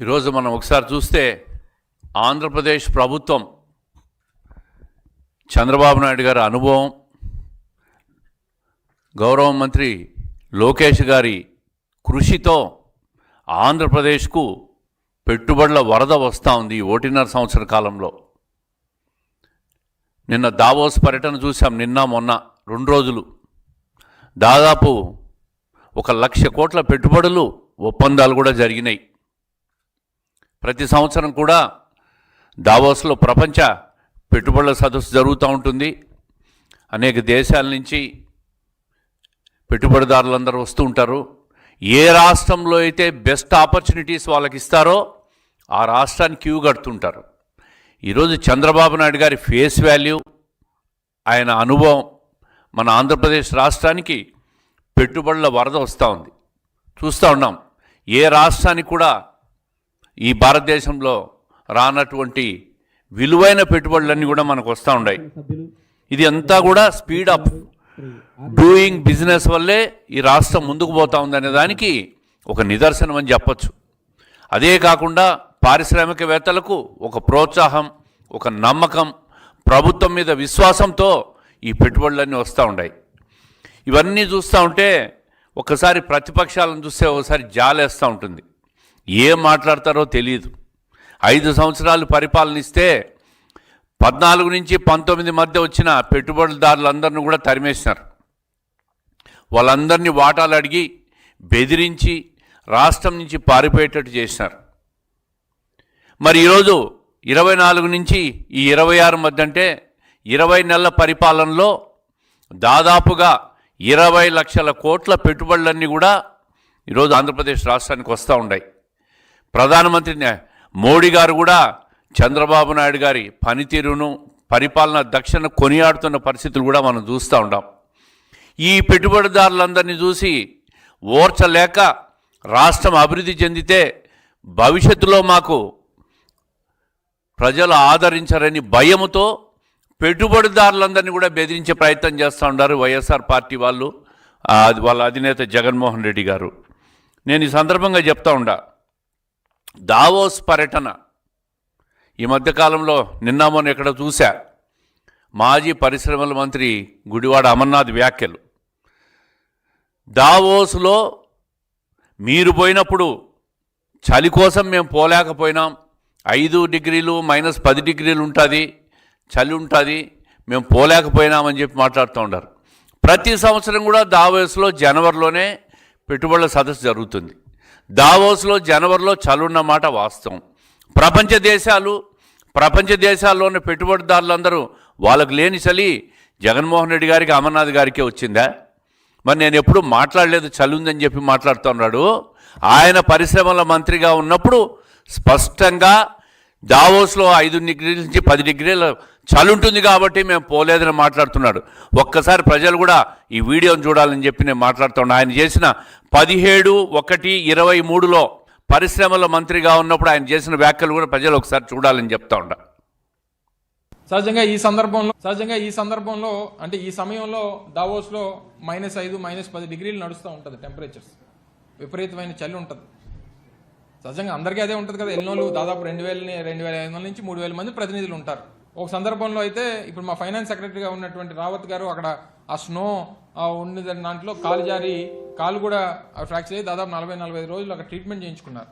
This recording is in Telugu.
ఈరోజు మనం ఒకసారి చూస్తే ఆంధ్రప్రదేశ్ ప్రభుత్వం చంద్రబాబు నాయుడు గారి అనుభవం గౌరవ మంత్రి లోకేష్ గారి కృషితో ఆంధ్రప్రదేశ్కు పెట్టుబడుల వరద వస్తూ ఉంది ఒకటిన్నర సంవత్సర కాలంలో. నిన్న దావోస్ పర్యటన చూసాం నిన్న మొన్న రెండు రోజులు. దాదాపు ఒక లక్ష కోట్ల పెట్టుబడులు ఒప్పందాలు కూడా జరిగినాయి. ప్రతి సంవత్సరం కూడా దావోస్లో ప్రపంచ పెట్టుబడుల సదస్సు జరుగుతూ ఉంటుంది. అనేక దేశాల నుంచి పెట్టుబడిదారులందరూ వస్తూ ఉంటారు. ఏ రాష్ట్రంలో అయితే బెస్ట్ ఆపర్చునిటీస్ వాళ్ళకి ఇస్తారో ఆ రాష్ట్రానికి క్యూ కడుతుంటారు. ఈరోజు చంద్రబాబు నాయుడు గారి ఫేస్ వాల్యూ ఆయన అనుభవం మన ఆంధ్రప్రదేశ్ రాష్ట్రానికి పెట్టుబడుల వరద వస్తూ ఉంది. చూస్తూ ఉన్నాం. ఏ రాష్ట్రానికి కూడా ఈ భారతదేశంలో రానటువంటి విలువైన పెట్టుబడులన్నీ కూడా మనకు వస్తూ ఉన్నాయి. ఇది అంతా కూడా స్పీడ్ అప్. డూయింగ్ బిజినెస్ వల్లే ఈ రాష్ట్రం ముందుకు పోతా ఉందనే దానికి ఒక నిదర్శనం అని చెప్పొచ్చు. అదే కాకుండా పారిశ్రామికవేత్తలకు ఒక ప్రోత్సాహం ఒక నమ్మకం ప్రభుత్వం మీద విశ్వాసంతో ఈ పెట్టుబడులన్నీ వస్తూ ఉన్నాయి. ఇవన్నీ చూస్తూ ఉంటే ఒకసారి ప్రతిపక్షాలను చూస్తే ఒకసారి జాలేస్తూ ఉంటుంది. ఏం మాట్లాడతారో తెలియదు ఐదు సంవత్సరాలు పరిపాలనిస్తే పద్నాలుగు నుంచి పంతొమ్మిది మధ్య వచ్చిన పెట్టుబడిదారులందరినీ కూడా తరిమేసినారు. వాళ్ళందరినీ వాటాలు అడిగి బెదిరించి రాష్ట్రం నుంచి పారిపోయేటట్టు చేసినారు. మరి ఈరోజు ఇరవై నాలుగు నుంచి ఈ ఇరవై ఆరు మధ్య అంటే ఇరవై నెలల పరిపాలనలో దాదాపుగా ఇరవై లక్షల కోట్ల పెట్టుబడులన్నీ కూడా ఈరోజు ఆంధ్రప్రదేశ్ రాష్ట్రానికి వస్తూ ఉన్నాయి. ప్రధానమంత్రి మోడీ గారు కూడా చంద్రబాబు నాయుడు గారి పనితీరును పరిపాలన దక్షిణ కొనియాడుతున్న పరిస్థితులు కూడా మనం చూస్తూ ఉంటాం ఈ పెట్టుబడిదారులందరినీ చూసి ఓర్చలేక రాష్ట్రం అభివృద్ధి చెందితే భవిష్యత్తులో మాకు ప్రజలు ఆదరించరని భయముతో పెట్టుబడిదారులందరినీ కూడా బెదిరించే ప్రయత్నం చేస్తూ ఉన్నారు వైఎస్ఆర్ పార్టీ వాళ్ళు వాళ్ళ అధినేత జగన్మోహన్ రెడ్డి గారు. నేను ఈ సందర్భంగా చెప్తా ఉండా దావోస్ పర్యటన. ఈ మధ్యకాలంలో నిన్న మొన్న ఇక్కడ చూశా మాజీ పరిశ్రమల మంత్రి గుడివాడ అమర్నాథ్ వ్యాఖ్యలు. దావోస్లో మీరు పోయినప్పుడు చలి కోసం మేము పోలేకపోయినాం. ఐదు డిగ్రీలు మైనస్ పది డిగ్రీలు ఉంటుంది చలి ఉంటుంది మేము పోలేకపోయినామని చెప్పి మాట్లాడుతూ ఉంటారు ప్రతి సంవత్సరం కూడా దావోస్లో జనవరిలోనే పెట్టుబడుల సదస్సు జరుగుతుంది. దావోస్లో జనవరిలో చలున్నమాట మాట వాస్తవం. ప్రపంచ దేశాలు ప్రపంచ దేశాల్లో ఉన్న పెట్టుబడిదారులందరూ వాళ్ళకు లేని చలి జగన్మోహన్ రెడ్డి గారికి అమర్నాథ్ గారికే వచ్చిందా? మరి నేను ఎప్పుడు మాట్లాడలేదు చలి ఉందని చెప్పి మాట్లాడుతున్నాడు. ఆయన పరిశ్రమల మంత్రిగా ఉన్నప్పుడు స్పష్టంగా దావోస్లో ఐదు డిగ్రీల నుంచి పది డిగ్రీల చలి ఉంటుంది కాబట్టి మేము పోలేదని మాట్లాడుతున్నాడు. ఒక్కసారి ప్రజలు కూడా ఈ వీడియోను చూడాలని చెప్పి నేను మాట్లాడుతున్నాను. ఆయన చేసిన పదిహేడు ఒకటి ఇరవై మూడులో పరిశ్రమల మంత్రిగా ఉన్నప్పుడు ఆయన చేసిన వ్యాఖ్యలు కూడా ప్రజలు ఒకసారి చూడాలని చెప్తా ఉండ. సహజంగా ఈ సందర్భంలో సహజంగా ఈ సందర్భంలో అంటే ఈ సమయంలో దావోస్లో మైనస్ ఐదు మైనస్ పది డిగ్రీలు నడుస్తూ ఉంటుంది టెంపరేచర్స్. విపరీతమైన చలి ఉంటుంది. సహజంగా అందరికీ అదే ఉంటుంది కదా. ఎన్నోళ్ళు దాదాపు రెండు వేలని రెండు వేల ఐదు వందల నుంచి మూడు వేల మంది ప్రతినిధులు ఉంటారు. ఒక సందర్భంలో అయితే ఇప్పుడు మా ఫైనాన్స్ సెక్రటరీగా ఉన్నటువంటి రావత్ గారు అక్కడ ఆ స్నో ఉన్న దాంట్లో కాలు జారి కాలు కూడా ఫ్రాక్చర్ అయ్యి దాదాపు నలభై నలభై రోజులు అక్కడ ట్రీట్మెంట్ చేయించుకున్నారు.